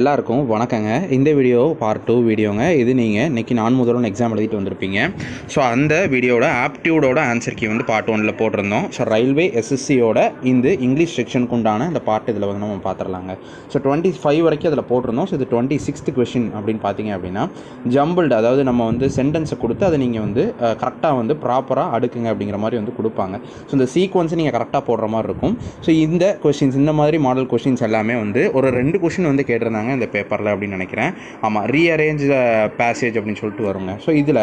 எல்லாருக்கும் வணக்கங்க. இந்த வீடியோ பார்ட் டூ வீடியோங்க. இது நீங்கள் இன்றைக்கி நான் முதல்வன் எக்ஸாம் எழுதிட்டு வந்திருப்பீங்க. ஸோ அந்த வீடியோட ஆப்டியூடோட ஆன்சர் கீ வந்து பார்ட் ஒனில் போட்டிருந்தோம். ஸோ ரயில்வே எஸ்எஸ்சியோட இந்த இங்கிலீஷ் செக்ஷனுக்கு உண்டான இந்த பார்ட் இதில் வந்து நம்ம பார்த்துடலாங்க ஸோ டுவெண்ட்டி ஃபைவ் வரைக்கும் அதில் போட்டிருந்தோம். ஸோ இது டுவெண்ட்டி சிக்ஸ்த் கொஷின் அப்படின்னு பார்த்தீங்க அப்படின்னா ஜம்பிள்டு அதாவது நம்ம வந்து சென்டென்ஸை கொடுத்து அதை நீங்கள் வந்து கரெக்டாக வந்து ப்ராப்பராக அடுக்குங்க அப்படிங்கிற மாதிரி வந்து கொடுப்பாங்க. ஸோ இந்த சீக்வன்ஸை நீங்கள் கரெக்டாக போடுற மாதிரி இருக்கும். ஸோ இந்த கொஷின்ஸ் இந்த மாதிரி மாடல் கொஷின்ஸ் எல்லாமே வந்து ஒரு ரெண்டு கொஷின் வந்து கேட்டிருந்தாங்க. இந்த பேப்பரில் அப்படின்னு நினைக்கிறேன். ஆமாம் ரீஅரேஞ்ச் பேசேஜ் அப்படின்னு சொல்லிட்டு வருங்க. ஸோ இதில்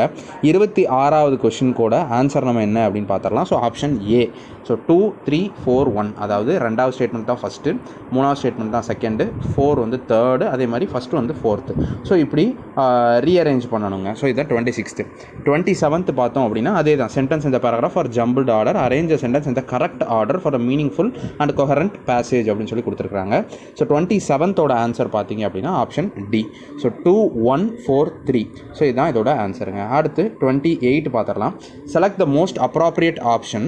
இருபத்தி ஆறாவது கொஷின் கூட ஆன்சர் நம்ம என்ன அப்படின்னு பார்த்துடலாம் so option A so two three four one அதாவது ரெண்டாவது ஸ்டேட்மெண்ட் தான் ஃபஸ்ட்டு மூணாவது ஸ்டேட்மெண்ட் தான் செகண்டு ஃபோர் வந்து தேர்டு அதே மாதிரி ஃபஸ்ட்டு வந்து ஃபோர்த்து ஸோ இப்படி ரீஅரேஞ்ச் பண்ணணுங்க. ஸோ இதான் டுவெண்ட்டி சிக்ஸ்த்து டுவெண்ட்டி செவன்த் பார்த்தோம் அப்படின்னா அதே தான் சென்டென்ஸ் இந்த paragraph for jumbled order arrange sentence இந்த correct order for a meaningful and coherent passage அப்படின்னு சொல்லி கொடுத்துருக்காங்க ஸோ டுவெண்ட்டி செவன்த்தோட ஆன்சர் பார்த்தீங்க அப்படின்னா option D so two one four three so இதுதான் இதோட ஆன்சருங்க அடுத்து டுவெண்ட்டி எயிட் பார்த்துடலாம் select the most appropriate option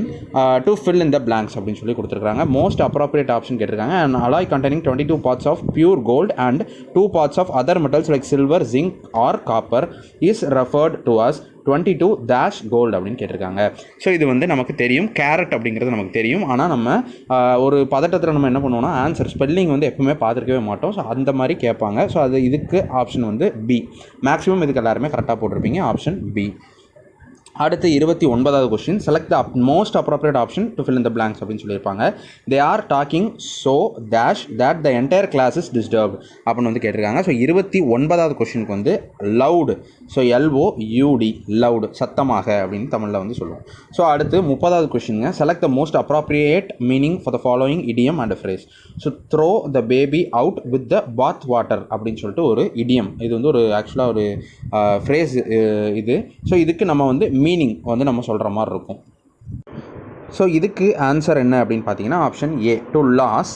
to fill in the blanks அப்படின்னு சொல்லி கொடுத்துருக்காங்க மோஸ்ட் அப்ராப்ரியேட் ஆப்ஷன் கேட்டிருக்காங்க. An alloy containing twenty two parts of pure gold and two parts of other metals like silver zinc or copper is referred to as twenty two dash gold அப்படின்னு கேட்டிருக்காங்க. So இது வந்து நமக்கு தெரியும். Carrot அப்படிங்கிறது நமக்கு தெரியும். ஆனால் நம்ம ஒரு பதட்டத்தில் நம்ம என்ன பண்ணுவோம்னா ஆன்சர் ஸ்பெல்லிங் வந்து எப்பவுமே பார்த்துருக்கவே மாட்டோம். ஸோ அந்த மாதிரி கேட்பாங்க. ஸோ அது இதுக்கு ஆப்ஷன் வந்து பி மேக்ஸிமம் இதுக்கு எல்லாருமே கரெக்டாக போட்டிருப்பீங்க. ஆப்ஷன் பி அடுத்து இருபத்தி ஒன்பதாவது question select the most appropriate option to fill in the blanks அப்படின்னு சொல்லியிருப்பாங்க. They are talking so dash that the entire class is disturb அப்படின்னு வந்து கேட்டிருக்காங்க. ஸோ இருபத்தி ஒன்பதாவது கொஸ்டினுக்கு வந்து loud so L O U D loud சத்தமாக அப்படின்னு தமிழில் வந்து சொல்லுவோம். ஸோ அடுத்து முப்பதாவது கொஷினுங்க select the most appropriate meaning for the following idiom and phrase so throw the baby out with the bath water அப்படின்னு சொல்லிட்டு ஒரு இடியம் இது வந்து ஒரு ஆக்சுவலாக ஒரு ஃப்ரேஸ் இது. ஸோ இதுக்கு நம்ம வந்து மீனிங் வந்து நம்ம சொல்கிற மாதிரி இருக்கும். ஸோ இதுக்கு ஆன்சர் என்ன அப்படின்னு பார்த்தீங்கன்னா option A to lose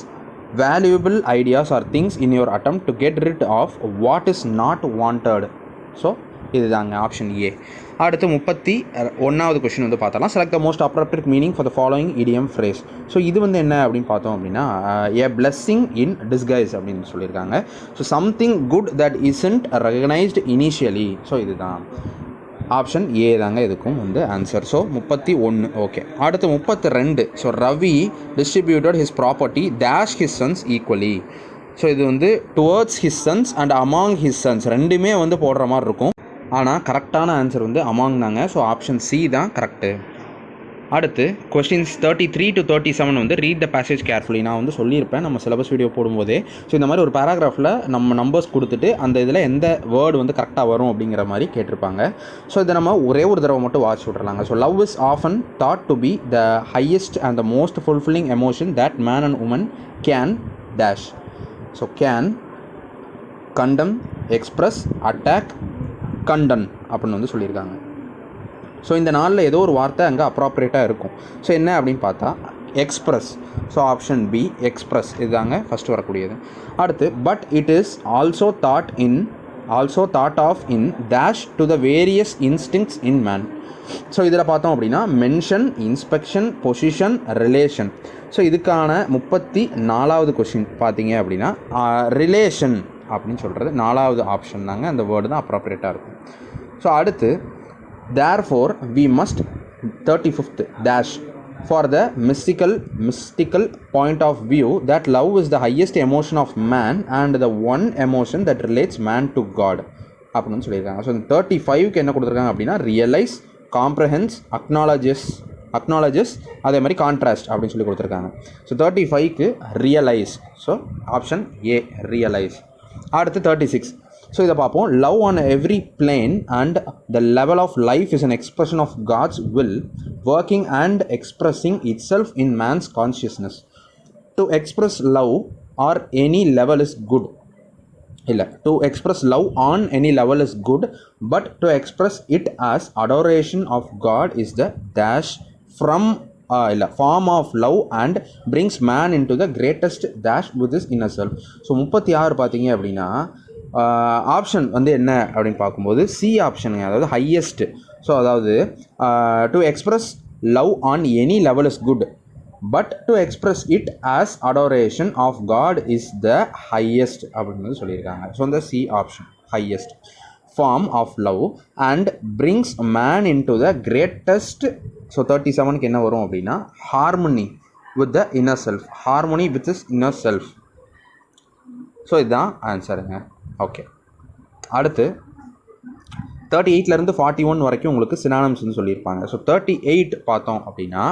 valuable ideas or things in your attempt to get rid of what is not wanted so இதுதாங்க ஆப்ஷன் ஏ அடுத்து முப்பத்தி ஒன்றாவது கொஷின் வந்து பார்த்தலாம் select the most appropriate meaning for the following idiom phrase so இது வந்து என்ன அப்படின்னு பார்த்தோம் அப்படின்னா ஏ பிளஸ்ஸிங் இன் டிஸ்கைஸ் அப்படின்னு சொல்லியிருக்காங்க. So something good that isn't recognised initially so இதுதான். ஆப்ஷன் ஏ தாங்க இதுக்கும் வந்து ஆன்சர் ஸோ முப்பத்தி ஒன்று ஓகே அடுத்து முப்பத்தி ரெண்டு. So Ravi distributed his property dash his sons equally so இது வந்து towards his sons and among his sons ரெண்டுமே வந்து போடுற மாதிரி இருக்கும். ஆனால் கரெக்டான ஆன்சர் வந்து அமாங் தாங்க. ஸோ ஆப்ஷன் சி தான் கரெக்டு அடுத்து questions thirty three to thirty seven வந்து ரீட் த பேசேஜ் கேர்ஃபுல்லி நான் வந்து சொல்லியிருப்பேன் நம்ம சிலபஸ் வீடியோ போடும்போதே. ஸோ இந்த மாதிரி ஒரு பேராகிராஃபில் நம்ம நம்பர்ஸ் கொடுத்துட்டு அந்த இதில் எந்த வேர்டு வந்து கரெக்டாக வரும் அப்படிங்கிற மாதிரி கேட்டிருப்பாங்க. ஸோ இதை நம்ம ஒரே ஒரு தடவை மட்டும் watch விட்றலாங்க so love is often thought to be the highest and the most fulfilling emotion that man and woman can dash so can condemn express attack condone அப்படின்னு வந்து சொல்லியிருக்காங்க. ஸோ இந்த நாளில் ஏதோ ஒரு வார்த்தை அங்கே அப்ராப்ரேட்டாக இருக்கும். ஸோ என்ன அப்படின்னு பார்த்தா express so option B express இதுதாங்க ஃபஸ்ட்டு வரக்கூடியது. அடுத்து but it is also thought in also thought of in dash to the various instincts in man so இதில் பார்த்தோம் அப்படின்னா mention inspection position relation so இதுக்கான முப்பத்தி நாலாவது கொஷின் பார்த்தீங்க அப்படின்னா ரிலேஷன் அப்படின்னு சொல்கிறது நாலாவது ஆப்ஷன் தாங்க. அந்த வேர்டு தான் அப்ராப்ரேட்டாக இருக்கும். ஸோ அடுத்து therefore we must thirty fifth dash for the mystical mystical point of view that love is the highest emotion of man and the one emotion that relates man to God அப்படின்னு சொல்லியிருக்காங்க. So இந்த thirty ஃபைவ்க்கு என்ன கொடுத்துருக்காங்க அப்படின்னா realise காம்ப்ரஹென்ஸ் acknowledges acknowledges அதே மாதிரி contrast அப்படின்னு சொல்லி கொடுத்துருக்காங்க. ஸோ தேர்ட்டி ஃபைவ்க்கு realise so option A realise அடுத்து தேர்ட்டி சிக்ஸ் ஸோ இதை பார்ப்போம். Love on every plane and the level of life is an expression of God's will working and expressing itself in man's consciousness to express love or any level is good இல்லை to express love on any level is good but to express it as adoration of God is the dash from இல்லை. Form of love and brings man into the greatest dash with is inner self so முப்பத்தி ஆறு பார்த்தீங்க அப்படின்னா option வந்து என்ன அப்படின்னு பார்க்கும்போது C ஆப்ஷனுங்க அதாவது ஹையஸ்ட்டு ஸோ அதாவது to express love on any level is good but to express it as adoration of God is the highest அப்படின்னு சொல்லியிருக்காங்க. ஸோ இந்த C option highest form of love and brings man into the greatest so thirty செவனுக்கு என்ன வரும் அப்படின்னா harmony with the inner self harmony with is inner self so இதுதான் ஆன்சருங்க okay அடுத்து தேர்ட்டி எயிட்லேருந்து ஃபார்ட்டி ஒன் வரைக்கும் உங்களுக்கு சினானம்ஸ்னு சொல்லியிருப்பாங்க. ஸோ தேர்ட்டி எயிட் பார்த்தோம் அப்படின்னா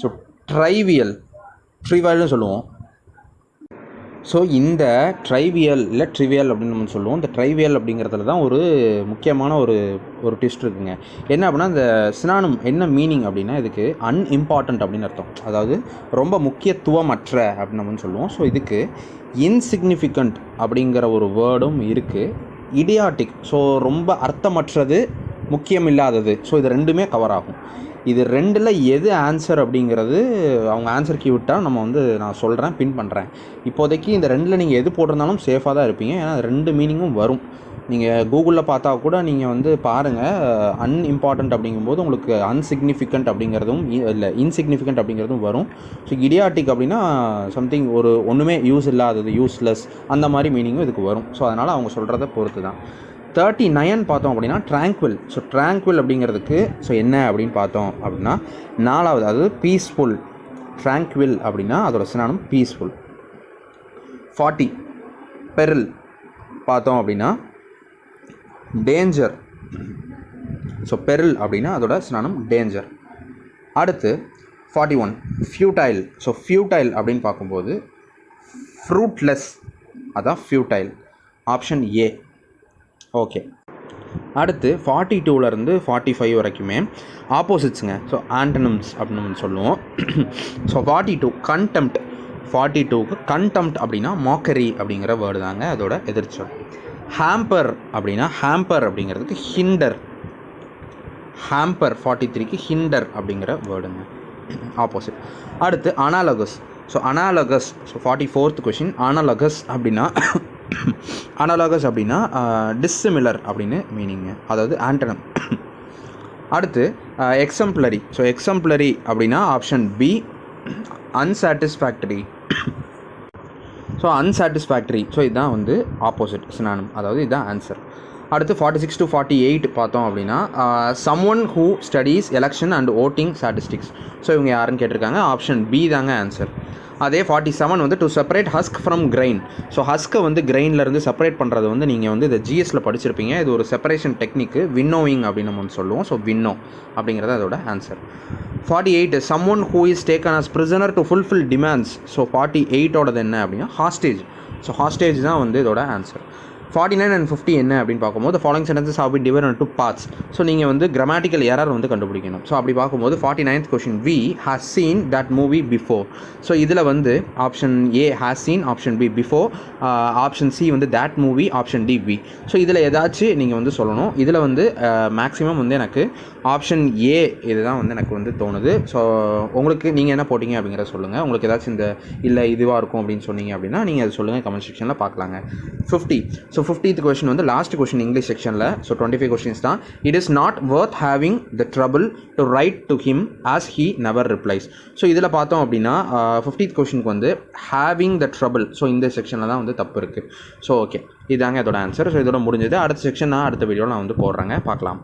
ஸோ ட்ரைவியல் ட்ரிவியல்னு சொல்லுவோம். ஸோ இந்த ட்ரைவியல் இல்லை ட்ரிவியல் அப்படின்னு நம்ம சொல்லுவோம். இந்த ட்ரைவியல் அப்படிங்கிறதுல தான் ஒரு முக்கியமான ஒரு ஒரு ட்விஸ்ட் இருக்குங்க. என்ன அப்படின்னா இந்த சினானம் என்ன மீனிங் அப்படின்னா இதுக்கு அன்இம்பார்ட்டண்ட் அப்படின்னு அர்த்தம். அதாவது ரொம்ப முக்கியத்துவமற்ற அப்படின்னு நம்ம சொல்லுவோம். ஸோ இதுக்கு இன்சிக்னிஃபிகண்ட் அப்படிங்கிற ஒரு வேர்டும் இருக்குது இடியாட்டிக் ஸோ ரொம்ப அர்த்தமற்றது முக்கியமில்லாதது. ஸோ இது ரெண்டுமே கவர் ஆகும். இது ரெண்டில் எது ஆன்சர் அப்படிங்கிறது அவங்க ஆன்சர் கீ விட்டால் நம்ம வந்து நான் சொல்கிறேன் பின் பண்ணுறேன் இப்போதைக்கு இந்த ரெண்டில் நீங்கள் எது போட்டிருந்தாலும் சேஃபாக தான் இருப்பீங்க. ஏன்னா ரெண்டு மீனிங்கும் வரும். நீங்கள் கூகுளில் பார்த்தா கூட நீங்கள் வந்து பாருங்கள் அன்இம்பார்ட்டண்ட் அப்படிங்கும்போது உங்களுக்கு அன்சிக்னிஃபிகண்ட் அப்படிங்கிறதும் இ- இல்லை இன்சிக்னிஃபிகண்ட் அப்படிங்கிறதும் வரும். ஸோ இடியாட்டிக் அப்படின்னா சம்திங் ஒரு ஒன்றுமே யூஸ் இல்லாதது யூஸ்லெஸ் அந்த மாதிரி மீனிங்கும் இதுக்கு வரும். ஸோ அதனால் அவங்க சொல்கிறத பொறுத்து தான் தேர்ட்டி நைன் பார்த்தோம் அப்படின்னா ட்ராங்குவில் ஸோ ட்ராங்க்வில் அப்படிங்கிறதுக்கு ஸோ என்ன அப்படின்னு பார்த்தோம் அப்படின்னா நாலாவது அதாவது பீஸ்ஃபுல் ட்ராங்குவில் அப்படின்னா அதோட சினானம் பீஸ்ஃபுல் ஃபார்ட்டி பெரில் பார்த்தோம் அப்படின்னா டேஞ்சர் ஸோ பெரில் அப்படின்னா அதோட சினானம் டேஞ்சர் அடுத்து forty one futile so futile அப்படின்னு பார்க்கும்போது ஃப்ரூட்லெஸ் அதான் ஃபியூட்டைல் ஆப்ஷன் ஏ ஓகே அடுத்து ஃபார்ட்டி டூலேருந்து ஃபார்ட்டி ஃபைவ் வரைக்குமே ஆப்போசிட்ஸுங்க ஸோ ஆண்டனம்ஸ் அப்படின்னு சொல்லுவோம். So forty two contempt forty டூக்கு கண்டெம்ட் அப்படின்னா மாக்கரி அப்படிங்கிற வேர்டு தாங்க அதோட எதிர்ச்சொல். ஹாம்பர் அப்படின்னா ஹாம்பர் அப்படிங்கிறதுக்கு ஹிண்டர் ஹாம்பர் ஃபார்ட்டி த்ரீக்கு ஹிண்டர் அப்படிங்கிற வேர்டுங்க ஆப்போசிட் அடுத்து analogous so analogous so forty fourth question analogous அப்படின்னா அனலாகஸ் அப்படின்னா டிஸ்சிமிலர் அப்படின்னு மீனிங்கு அதாவது ஆண்டனம் அடுத்து எக்ஸம்ப்ளரி ஸோ எக்ஸம்ப்ளரி அப்படின்னா option B unsatisfactory so unsatisfactory so இதுதான் வந்து ஆப்போசிட் சினானம் அதாவது இதுதான் ஆன்சர் அடுத்து forty six to forty eight பார்த்தோம் அப்படின்னா someone who studies election and voting statistics so இவங்க யாருன்னு கேட்டிருக்காங்க? ஆப்ஷன் பி தாங்க ஆன்சர் அதே ஃபார்ட்டி செவன் வந்து to separate husk from grain so ஹஸ்க்கை வந்து கிரெயின்லேருந்து செப்பரேட் பண்ணுறது வந்து நீங்கள் வந்து இந்த ஜிஎஸ்சில் படிச்சிருப்பீங்க. இது ஒரு செப்பரேஷன் டெக்னிக்கு வின்னோவிங் அப்படின்னு நம்ம வந்து சொல்லுவோம். ஸோ வின்னோ அப்படிங்கிறது அதோட answer forty eight someone who is taken as prisoner to fulfil demands so forty எயிட்டோடது என்ன அப்படின்னா ஹாஸ்டேஜ் ஸோ ஹாஸ்டேஜ் தான் வந்து இதோட answer forty nine and fifty என்ன அப்படின்னு பார்க்கும்போது following sentences of be divide to parts so நீங்கள் வந்து கிராமட்டிக்கல் எரர் வந்து கண்டுபிடிக்கணும். ஸோ அப்படி பார்க்கும்போது forty ninth question we has seen that movie before so இதில் வந்து option A has seen option B before option C வந்து that movie option D we so இதில் ஏதாச்சும் நீங்கள் வந்து சொல்லணும். இதில் வந்து uh, மேக்ஸிமம் வந்து எனக்கு ஆப்ஷன் ஏ இதுதான் வந்து எனக்கு வந்து தோணுது. ஸோ உங்களுக்கு நீங்கள் என்ன போட்டிங்க அப்படிங்கிறத சொல்லுங்கள் உங்களுக்கு ஏதாச்சும் இந்த இல்லை இதுவாக இருக்கும் அப்படின்னு சொன்னீங்க அப்படின்னா நீங்கள் அதை சொல்லுங்கள் கமெண்ட் செக்ஷனில் பார்க்கலாங்க. Fifty so so fiftieth question வந்து லாஸ்ட் கொஷின் இங்கிலீஷ் செக்ஷனில் ஸோ டுவெண்ட்டி ஃபைவ் கொஷின்ஸ் தான். It is not worth having the trouble to write to him as he never replies so இதில் பார்த்தோம் அப்படின்னா ஃபிஃப்டித் கொஷினுக்கு வந்து ஹேவிங் த ட்ரபிள் ஸோ இந்த செக்ஷனில் தான் வந்து தப்பு இருக்குது ஸோ ஓகே இதாங்க இதோட ஆன்சர் ஸோ இதோட முடிஞ்சது. அடுத்த செக்ஷன் நான் அடுத்த வீடியோவில் நான் வந்து போடுறேங்க. பார்க்கலாம்.